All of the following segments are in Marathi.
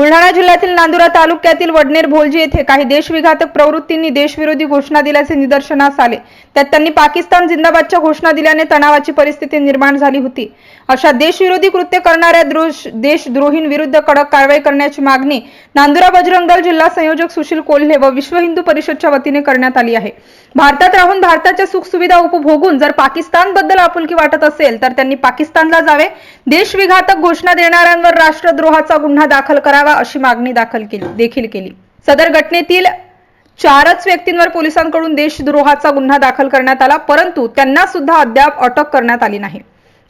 बुलढाणा जिल्ह्यातील नांदुरा तालुक्यातील वडनेर भोलजी येथे काही देशविघातक प्रवृत्तींनी देशविरोधी घोषणा दिल्याचे निदर्शनास आले. त्यात त्यांनी पाकिस्तान जिंदाबादच्या घोषणा दिल्याने तणावाची परिस्थिती निर्माण झाली होती. अशा देशविरोधी कृत्य करणाऱ्या देशद्रोहींविरुद्ध कडक कारवाई करण्याची मागणी नांदुरा बजरंग दल जिल्हा संयोजक सुशील कोल्हे व विश्व हिंदू परिषदच्या वतीने करण्यात आली आहे. भारतात राहून भारताच्या सुखसुविधा उपभोगून जर पाकिस्तानबद्दल आपुलकी वाटत असेल तर त्यांनी पाकिस्तानला जावे. देशविघातक घोषणा देणाऱ्यांवर राष्ट्रद्रोहाचा गुन्हा दाखल करावा. करावा अशी मागणी दाखल केली देखील केली. सदर घटनेतील चारच व्यक्तींवर पोलिसांकडून देशद्रोहाचा गुन्हा दाखल करण्यात आला परंतु त्यांना सुद्धा अद्याप अटक करण्यात आली नाही.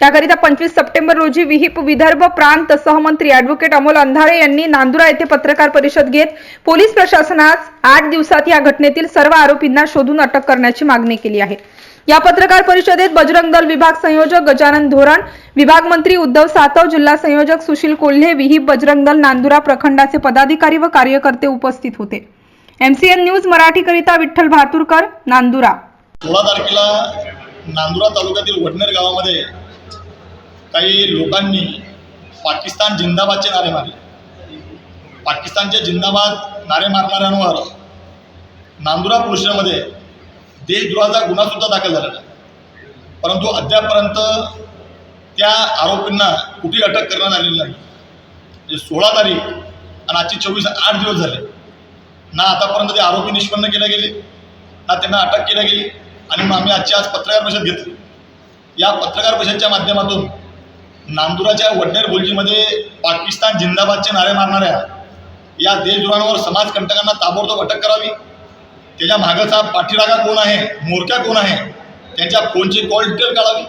त्याकरिता पंचवीस सप्टेंबर रोजी विहिप विदर्भ प्रांत सहमंत्री अॅडव्होकेट अमोल अंधारे यांनी नांदुरा येथे पत्रकार परिषद घेत पोलीस प्रशासनास आठ दिवसात या घटनेतील सर्व आरोपींना शोधून अटक करण्याची मागणी केली आहे. या पत्रकार परिषदेत बजरंग दल विभाग संयोजक गजानन धोरण विभाग मंत्री उद्धव सातव जिल्हा संयोजक सुशील कोल्हे विहीप बजरंग दल नांदुरा प्रखंडाचे पदाधिकारी व कार्यकर्ते उपस्थित होते. एमसीएन न्यूज मराठीकरिता विठ्ठल भातुरकर नांदुरा. सोळा तारखेला नांदुरा तालुक्यातील वडनेर गावामध्ये काही लोकांनी पाकिस्तान जिंदाबादचे नारे मारले. पाकिस्तानचे जिंदाबाद नारे मारणाऱ्यांवर नांदुरा पोलीस देशद्रोहाचा गुन्हा गुन्हासुद्धा दाखल झाला परंतु अद्यापपर्यंत त्या आरोपींना कुठे अटक करण्यात आलेली नाही. म्हणजे सोळा तारीख आणि आजची चोवीस आठ दिवस झाले ना आतापर्यंत ते आरोपी निष्पन्न केले गेले ना त्यांना अटक केल्या गेली आणि मग आम्ही आजची आज पत्रकार परिषद घेतली. या पत्रकार परिषदच्या माध्यमातून नांदुराच्या वडनेर बोलजीमध्ये पाकिस्तान जिंदाबादचे नारे मारणाऱ्या या देशद्रोहांवर समाजकंटकांना ताबडतोब अटक करावी. त्याच्या मागचा पाठीरागा कोण आहे? मोरक्या कोण आहे? त्यांच्या फोनची कॉल डिटेल काढावी.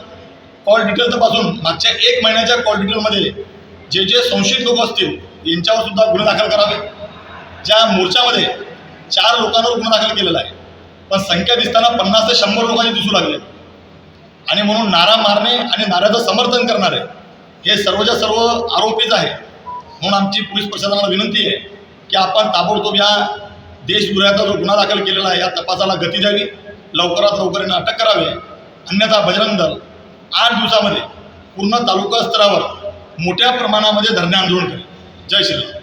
कॉल डिटेल तपासून मागच्या एक महिन्याच्या कॉल डिटेलमध्ये जे जे संशयित लोक असतील यांच्यावर सुद्धा गुन्हे दाखल करावे. ज्या मोर्चामध्ये चार लोकांवर गुन्हा दाखल केलेला आहे. पण संख्या दिसताना पन्नास ते शंभर लोकांनी दिसू लागले. आणि म्हणून नारा मारणे आणि नाऱ्याचं समर्थन करणारे हे सर्वच्या सर्व आरोपीच आहे म्हणून आमची पोलीस प्रशासनाला विनंती आहे की आपण ताबडतोब या देशद्रोहाचा जो गुन्हा दाखल केलेला आहे या तपासाला गती द्यावी लवकरात लवकर यांना अटक करावे. अन्यथा बजरंग दल आठ दिवसामध्ये पूर्ण तालुका स्तरावर मोठ्या प्रमाणामध्ये धरणे आंदोलन करेल. जय श्रीराम.